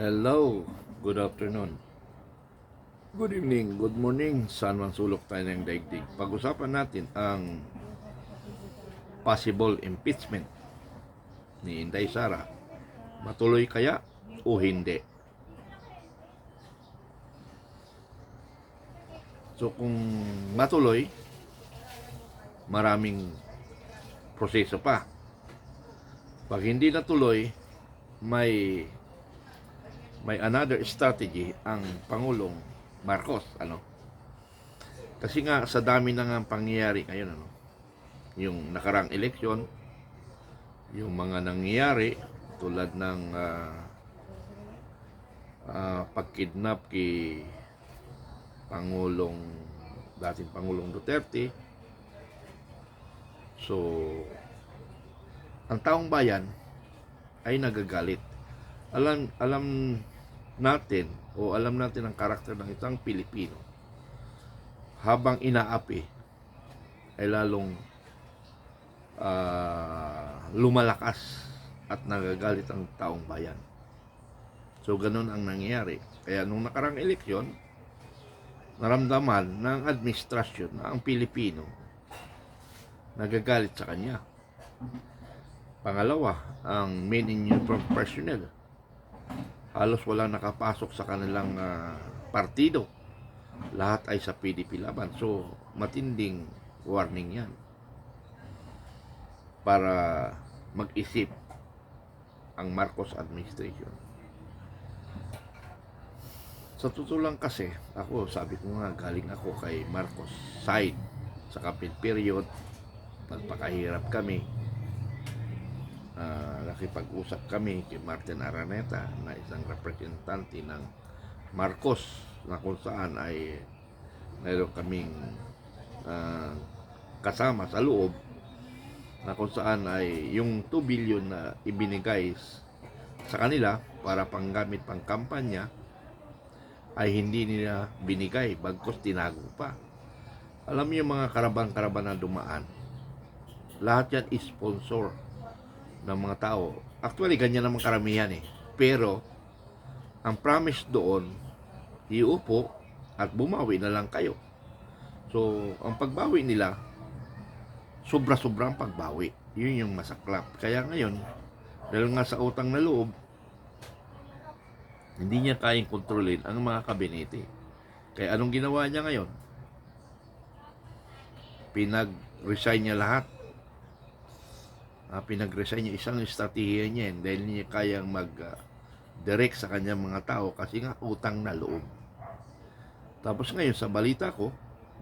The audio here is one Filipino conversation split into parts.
Hello, good afternoon. Good evening, good morning, saan man sulok tayo ng daigdig. Pag-usapan natin ang possible impeachment ni Inday Sara. Matuloy kaya o hindi? So kung matuloy, maraming proseso pa. Pag hindi natuloy, may may another strategy ang Pangulong Marcos, ano? Kasi nga sa dami na nga ang pangyayari ngayon, ano? Yung nakarang eleksyon, yung mga nangyayari tulad ng ah, ah, pagkidnap kay Pangulong dating Pangulong Duterte. So, ang taong bayan ay nagagalit alam alam natin o alam natin ang karakter ng isang Pilipino habang inaapi ay lalong ah, lumalakas at nagagalit ang taong bayan. So ganun ang nangyayari. Kaya nung nakarang eleksyon, naramdaman ng administrasyon na ang Pilipino nagagalit sa kanya. Pangalawa, ang men in uniform personnel halos walang nakapasok sa kanilang ah, partido. Lahat ay sa PDP laban. So, matinding warning yan. Para mag-isip ang Marcos administration. Sa totoo lang kasi, ako, sabi ko nga, galing ako kay Marcos side sa kapit period. Nagpakahirap kami Ah, nakipag-usap kami kay Martin Araneta na isang representante ng Marcos na kung saan ay mayroon kaming ah, kasama sa loob na kung saan ay yung 2 billion na ibinigay sa kanila para panggamit pang kampanya ay hindi nila binigay bagkos tinago pa. Alam niyo mga karaban-karaban na dumaan, lahat yan is sponsor ng mga tao. Actually, ganyan naman karamihan eh. Pero, ang promise doon, iupo at bumawi na lang kayo. So, ang pagbawi nila, sobra-sobra ang pagbawi. Yun yung masaklap. Kaya ngayon, dahil nga sa utang na loob, hindi niya kayang kontrolin ang mga kabinete. Kaya anong ginawa niya ngayon? Pinag-resign niya lahat uh, pinag-resign niya isang estratehiya niya yun dahil niya kayang mag ah, sa kanyang mga tao kasi nga utang na loob. Tapos ngayon sa balita ko,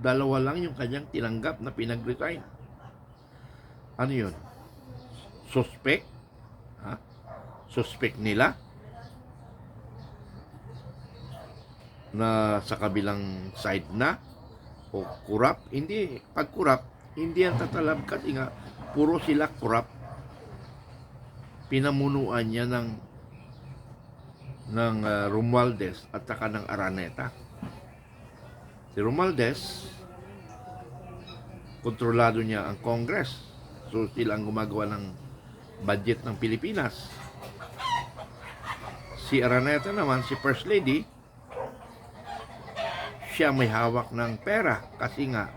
dalawa lang yung kanyang tinanggap na pinag-resign. Ano yun? Suspect? Ha? Suspect nila? Na sa kabilang side na? O kurap? Hindi. Pag kurap, hindi yan tatalab kasi nga puro sila kurap pinamunuan niya ng ng uh, Romualdez at saka ng Araneta. Si Romualdez kontrolado niya ang Congress. So sila ang gumagawa ng budget ng Pilipinas. Si Araneta naman, si First Lady, siya may hawak ng pera kasi nga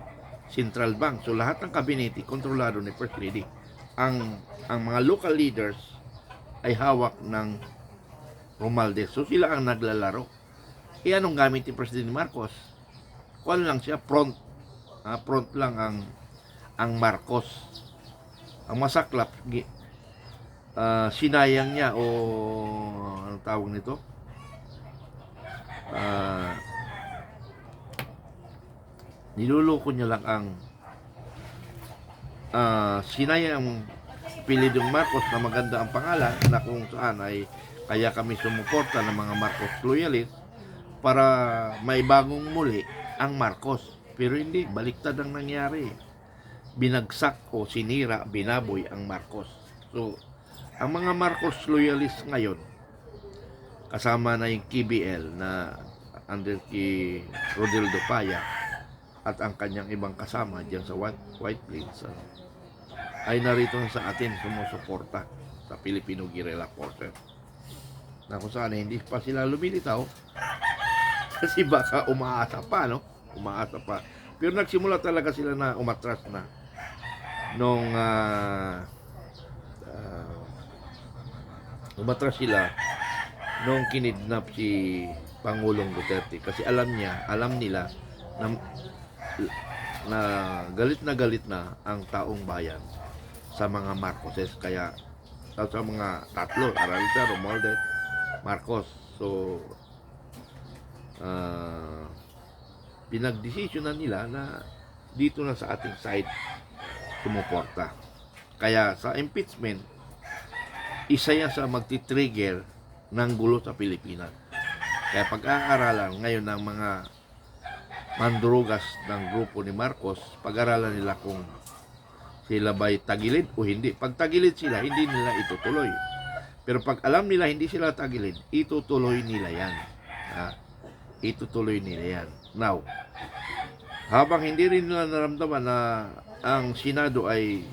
central bank. So lahat ng kabinete kontrolado ni First Lady. Ang ang mga local leaders ay hawak ng Romualdez. So sila ang naglalaro. E anong gamit ni President Marcos? Kuan lang siya front. Ah, front lang ang ang Marcos. Ang masaklap ah, sinayang niya o anong tawag nito? Ah, niluloko niya lang ang ah, sinayang pilidong Marcos na maganda ang pangalan na kung saan ay kaya kami sumuporta ng mga Marcos loyalist para may bagong muli ang Marcos. Pero hindi, baliktad ang nangyari. Binagsak o sinira, binaboy ang Marcos. So, ang mga Marcos loyalist ngayon, kasama na yung KBL na under kay Rodildo Paya at ang kanyang ibang kasama diyan sa White, White Plains ano, ay narito na sa atin sumusuporta sa Filipino Guerrilla Forces. na kung saan hindi pa sila lumilitaw kasi baka umaasa pa, no? Umaasa pa. Pero nagsimula talaga sila na umatras na nung ah, ah, umatras sila nung kinidnap si Pangulong Duterte kasi alam niya, alam nila na, na galit na galit na ang taong bayan sa mga Marcoses kaya sa sa mga tatlo, Aralita, Romualdez, Marcos. So, ah pinagdesisyonan nila na dito na sa ating side sumuporta. Kaya sa impeachment, isa yan sa magti-trigger ng gulo sa Pilipinas. Kaya pag-aaralan ngayon ng mga mandrugas ng grupo ni Marcos, pag-aralan nila kung sila ba'y tagilid o hindi. Pag tagilid sila, hindi nila itutuloy. Pero pag alam nila hindi sila tagilid, itutuloy nila yan. Ha? Itutuloy nila yan. Now, habang hindi rin nila naramdaman na ang Senado ay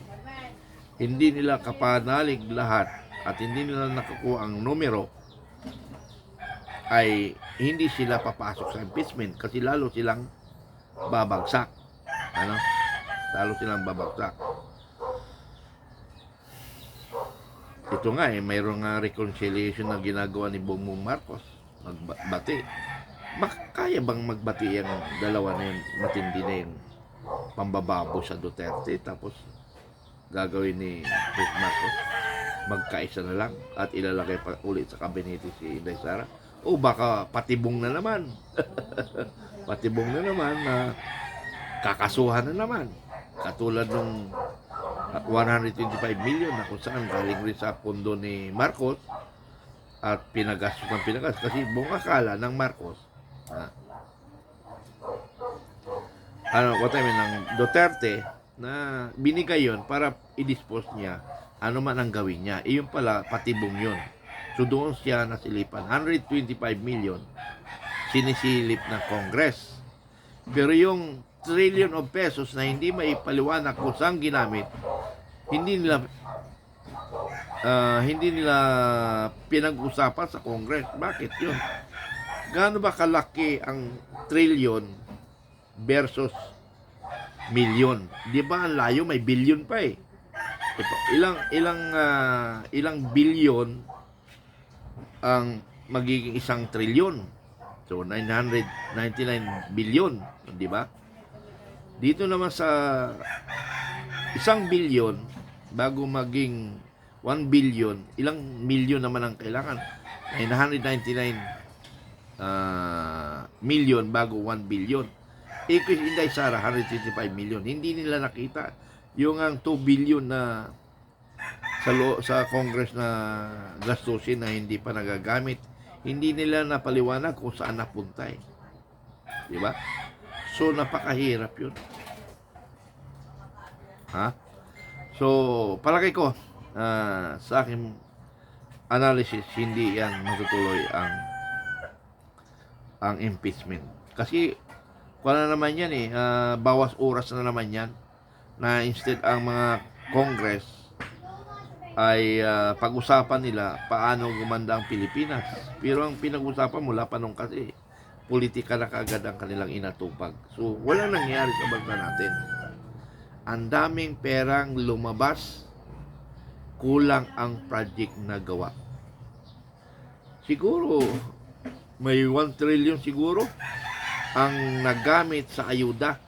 hindi nila kapanalig lahat at hindi nila nakakuha ang numero, ay hindi sila papasok sa impeachment kasi lalo silang babagsak. Ano? Lalo silang babagsak. Ito nga eh, mayroong nga reconciliation na ginagawa ni Bongbong Marcos. Magbati. Mak kaya bang magbati yung dalawa na yun, matindi na yung pambababo sa Duterte. Tapos gagawin ni Chris Marcos magkaisa na lang at ilalagay pa ulit sa kabinete si Inday Sara. O baka patibong na naman. Patibong na naman na kakasuhan na naman. Katulad nung 125 million na kung saan galing rin sa pondo ni Marcos at pinagastos ng pinagastos kasi buong akala ng Marcos ah, ano, what I mean, ng Duterte na binigay yon para i-dispose niya ano man ang gawin niya. Iyon pala, patibong yun. So doon siya nasilipan. 125 million sinisilip ng Congress. Pero yung trillion of pesos na hindi maipaliwanag kung saan ginamit, hindi nila ah, hindi nila pinag-usapan sa Congress. Bakit yun? Gaano ba kalaki ang trillion versus million? Di ba ang layo may billion pa eh. Ito, ilang ilang ah, ilang billion ang magiging isang trilyon. So 999 billion, di ba? Dito naman sa isang billion bago maging 1 billion, ilang milyon naman ang kailangan? 999 ah, million bago 1 billion. Ikis Inday Sara, 155 million. Hindi nila nakita yung ang 2 billion na sa lo, sa Congress na gastusin na hindi pa nagagamit, hindi nila napaliwanag kung saan napunta eh. Di ba? So, napakahirap yun. Ha? So, palagay ko, ah, sa aking analysis, hindi yan matutuloy ang ang impeachment. Kasi, kung na naman yan eh, ah, bawas oras na naman yan na instead ang mga Congress ay ah, pag-usapan nila paano gumanda ang Pilipinas. Pero ang pinag-usapan mula pa nung kasi politika na kaagad ang kanilang inatupag. So, walang nangyari sa bansa natin. Ang daming perang lumabas, kulang ang project na gawa. Siguro, may 1 trillion siguro ang nagamit sa ayuda.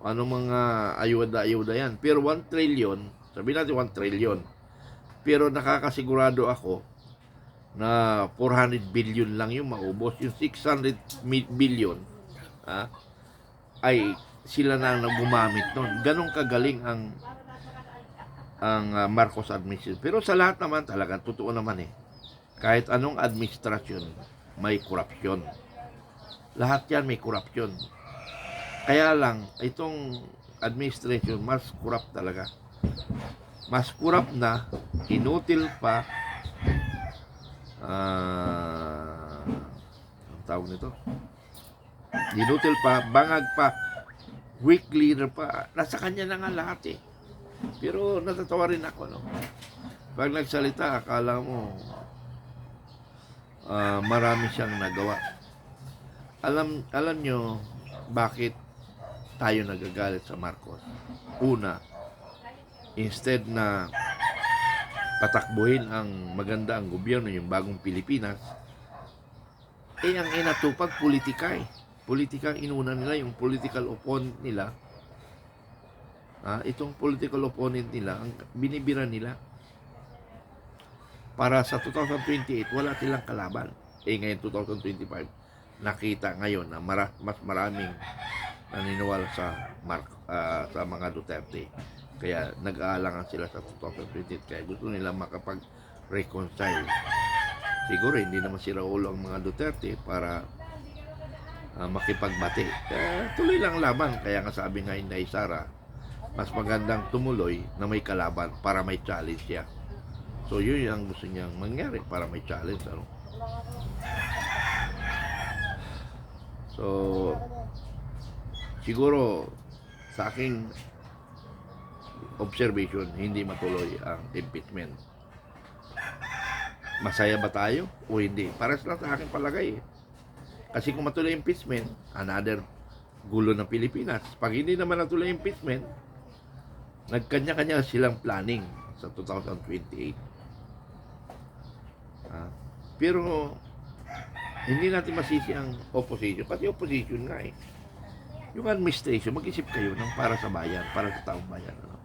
Ano mga ayuda-ayuda yan. Pero 1 trillion, sabihin natin 1 trillion. Pero nakakasigurado ako na 400 billion lang yung maubos. Yung 600 mi- billion ah, ay sila na ang gumamit nun. Ganon kagaling ang ang ah, Marcos administration. Pero sa lahat naman talaga, totoo naman eh. Kahit anong administrasyon, may korupsyon. Lahat yan may korupsyon. Kaya lang, itong administration, mas corrupt talaga. Mas corrupt na, inutil pa, ah, ang tawag nito? Inutil pa, bangag pa, weak leader pa. Nasa kanya na nga lahat eh. Pero natatawa rin ako, no? Pag nagsalita, akala mo, ah, marami siyang nagawa. Alam alam nyo bakit tayo nagagalit sa Marcos? Una, instead na patakbuhin ang maganda ang gobyerno, yung bagong Pilipinas, eh ang inatupag politika eh. Politika ang inuna nila, yung political opponent nila. Ah, itong political opponent nila, ang binibira nila. Para sa 2028, wala silang kalaban. Eh ngayon 2025, nakita ngayon na mara, mas maraming naniniwala sa Mark, ah, sa mga Duterte. Kaya nag-aalangan sila sa 2028. Kaya gusto nila makapag-reconcile. Siguro hindi naman sila ulo ang mga Duterte para ah, makipagbati. Kaya tuloy lang laban. Kaya nga sabi nga ni Sara, mas magandang tumuloy na may kalaban para may challenge siya. So yun ang gusto niyang mangyari para may challenge. Ano? So, siguro sa aking observation, hindi matuloy ang impeachment. Masaya ba tayo o hindi? Para lang sa aking palagay. Kasi kung matuloy impeachment, another gulo ng Pilipinas. Pag hindi naman natuloy impeachment, nagkanya-kanya silang planning sa 2028. Ah, pero hindi natin masisi ang opposition. Pati opposition nga eh. Yung administration, mag-isip kayo ng para sa bayan, para sa taong bayan. Ano?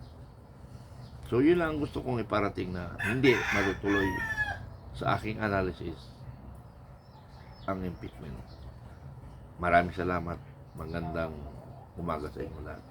So yun lang ang gusto kong iparating na hindi matutuloy sa aking analysis ang impeachment. Maraming salamat. Magandang umaga sa inyo lahat.